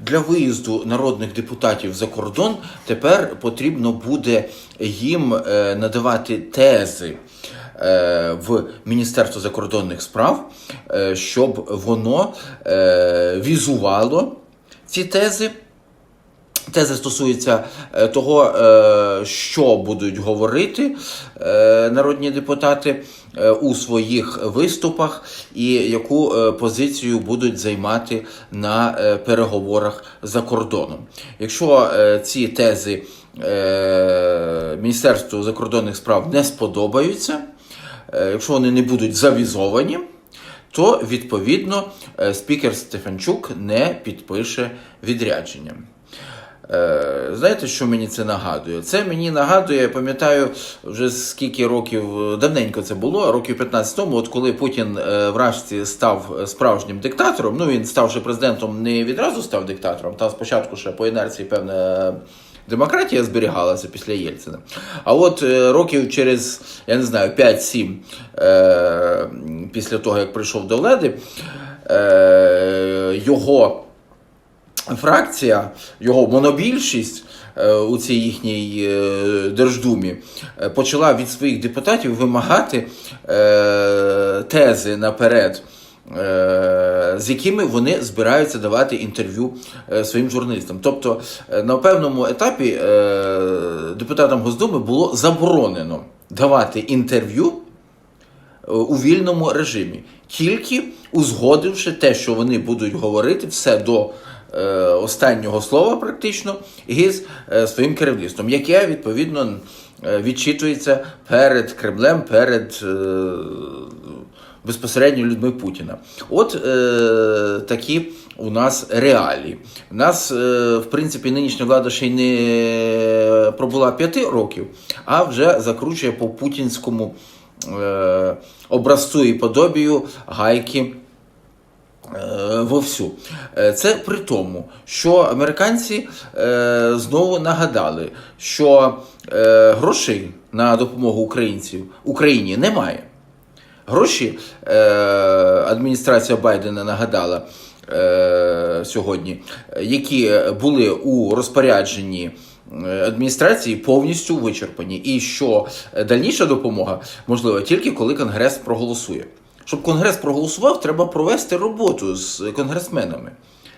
для виїзду народних депутатів за кордон тепер потрібно буде їм е, надавати тези е, в Міністерство закордонних справ, е, щоб воно візувало ці тези. Тези стосуються е, того, е, що будуть говорити е, народні депутати у своїх виступах, і яку позицію будуть займати на переговорах за кордоном. Якщо ці тези Міністерству закордонних справ не сподобаються, якщо вони не будуть завізовані, то відповідно спікер Стефанчук не підпише відрядження. Е, Знаєте, що мені це нагадує? Це мені нагадує, я пам'ятаю, вже скільки років е, давненько це було, років 15 тому, от коли Путін е, врешті став справжнім диктатором. Ну він ставши президентом, не відразу став диктатором. Там спочатку ще по інерції певна демократія зберігалася після Єльцина. А от років через, я не знаю, 5-7 е, після того, як прийшов до влади, його фракція, його монобільшість е, у цій їхній е, Держдумі е, почала від своїх депутатів вимагати тези наперед. З якими вони збираються давати інтерв'ю своїм журналістам. Тобто на певному етапі депутатам Госдуми було заборонено давати інтерв'ю у вільному режимі, тільки узгодивши те, що вони будуть говорити, все до останнього слова, практично, із е, своїм керівництвом, яке відповідно е, відчитується перед Кремлем, перед е, безпосередньо людьми Путіна. От е, такі у нас реалії. У нас, е, в принципі, нинішня влада ще й не пробула п'яти років, а вже закручує по путінському е, образцу і подобію гайки. Е, Вовсю. Е, Це при тому, що американці е, знову нагадали, що грошей на допомогу українців Україні немає. Гроші адміністрація Байдена нагадала сьогодні, які були у розпорядженні адміністрації, повністю вичерпані. І що дальніша допомога можлива тільки коли Конгрес проголосує. Щоб Конгрес проголосував, треба провести роботу з конгресменами.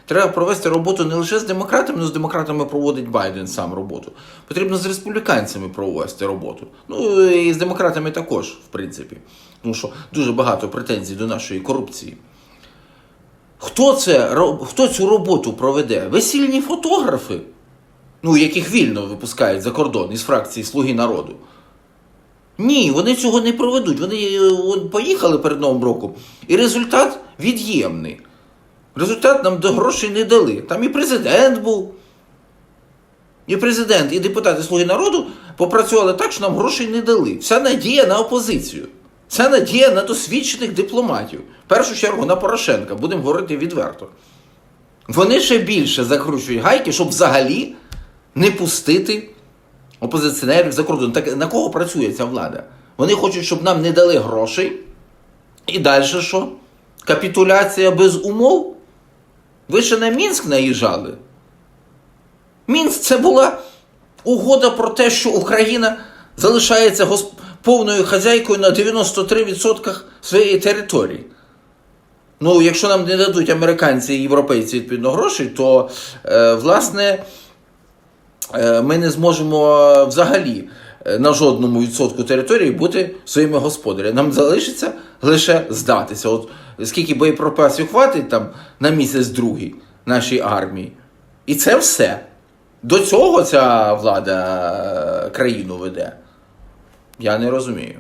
Треба провести роботу не лише з демократами, але з демократами проводить Байден сам роботу. Потрібно з республіканцями провести роботу. Ну і з демократами також, в принципі. Тому що дуже багато претензій до нашої корупції. Хто, це, хто цю роботу проведе? Весільні фотографи, ну, яких вільно випускають за кордон із фракції Слуги народу. Ні, вони цього не проведуть. Вони е, поїхали перед Новим роком, і результат від'ємний. Результат нам до грошей не дали. Там і президент був. І президент, і депутати Слуги народу попрацювали так, що нам грошей не дали. Вся надія на опозицію. Вся надія на досвідчених дипломатів. В першу чергу на Порошенка, будемо говорити відверто. Вони ще більше закручують гайки, щоб взагалі не пустити опозиціонерів за кордон. Так на кого працює ця влада? Вони хочуть, щоб нам не дали грошей. І далі що? Капітуляція без умов? Ви ще на Мінськ наїжджали? Мінськ це була угода про те, що Україна залишається гос- повною хазяйкою на 93% своєї території. Ну, якщо нам не дадуть американці і європейці відповідно грошей, то е, власне ми не зможемо е, взагалі е, на жодному відсотку території бути своїми господарями. Нам залишиться лише здатися. От скільки боєприпасів хватить там на місяць другий нашій армії. І це все. До цього ця влада е, країну веде. Я не розумію.